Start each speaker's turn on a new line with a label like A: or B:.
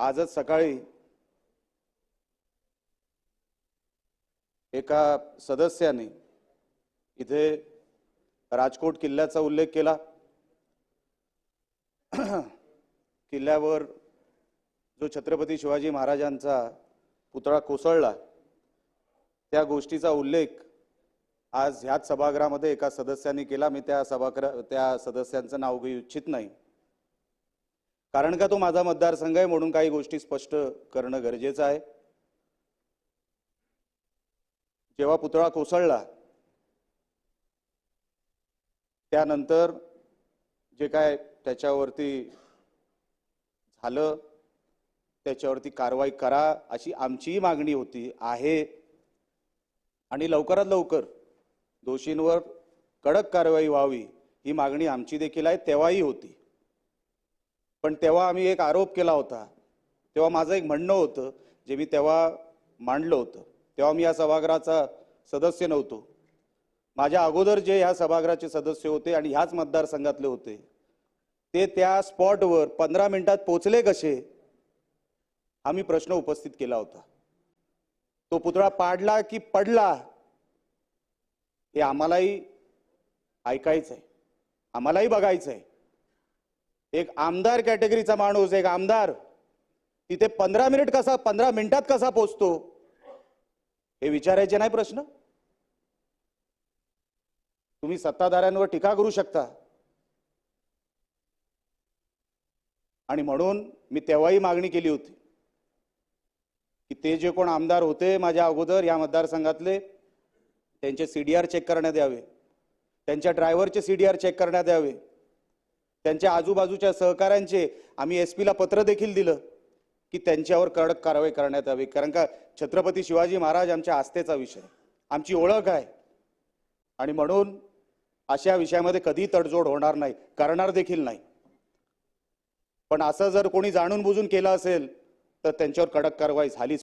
A: आजच सकाळी एका सदस्याने इथे राजकोट किल्ल्याचा उल्लेख केला. किल्ल्यावर जो छत्रपती शिवाजी महाराजांचा पुतळा कोसळला त्या गोष्टीचा उल्लेख आज ह्याच सभागृहामध्ये एका सदस्याने केला. मी त्या सभागृह त्या सदस्यांचं नाव घेऊ इच्छित नाही. कारण का तो माझा मतदारसंघ आहे म्हणून काही गोष्टी स्पष्ट करणं गरजेचं आहे. जेव्हा पुतळा कोसळला त्यानंतर जे काय त्याच्यावरती झालं त्याच्यावरती कारवाई करा अशी आमचीही मागणी होती आहे. आणि लवकरात लवकर दोषींवर कडक कारवाई व्हावी ही मागणी आमची देखील आहे तेव्हाही होती. पण तेव्हा आम्ही एक आरोप केला होता. तेव्हा माझं एक म्हणणं होतं जे मी तेव्हा मांडलं होतं. तेव्हा मी या सभागृहाचा सदस्य नव्हतो. माझ्या अगोदर जे ह्या सभागृहाचे सदस्य होते आणि ह्याच मतदारसंघातले होते ते त्या स्पॉटवर पंधरा मिनिटात पोचले कसे हा मी प्रश्न उपस्थित केला होता. तो पुतळा पाडला की पडला हे आम्हालाही ऐकायचं आहे आम्हालाही बघायचं आहे एक आमदार कॅटेगरीचा माणूस एक आमदार. तिथे पंधरा मिनिट कसा पंधरा मिनिटात कसा पोचतो? हे विचारायचे नाही प्रश्न? तुम्ही सत्ताधाऱ्यांवर टीका करू शकता. आणि म्हणून मी तेव्हाही मागणी केली होती की ते जे कोण आमदार होते माझ्या अगोदर या मतदारसंघातले त्यांचे सीडीआर चेक करण्यात यावे. त्यांच्या ड्रायव्हरचे सीडीआर चेक करण्यात यावे. त्यांच्या आजूबाजूच्या सहकाऱ्यांचे आम्ही एस पीला पत्र देखील दिलं की त्यांच्यावर कडक कारवाई करण्यात यावी. कारण का छत्रपती शिवाजी महाराज आमच्या आस्थेचा विषय आमची ओळख आहे. आणि म्हणून अशा विषयामध्ये कधी तडजोड होणार नाही. करणार देखील नाही. पण असं जर कोणी जाणून बुजून केलं असेल तर त्यांच्यावर कडक कारवाई झालीच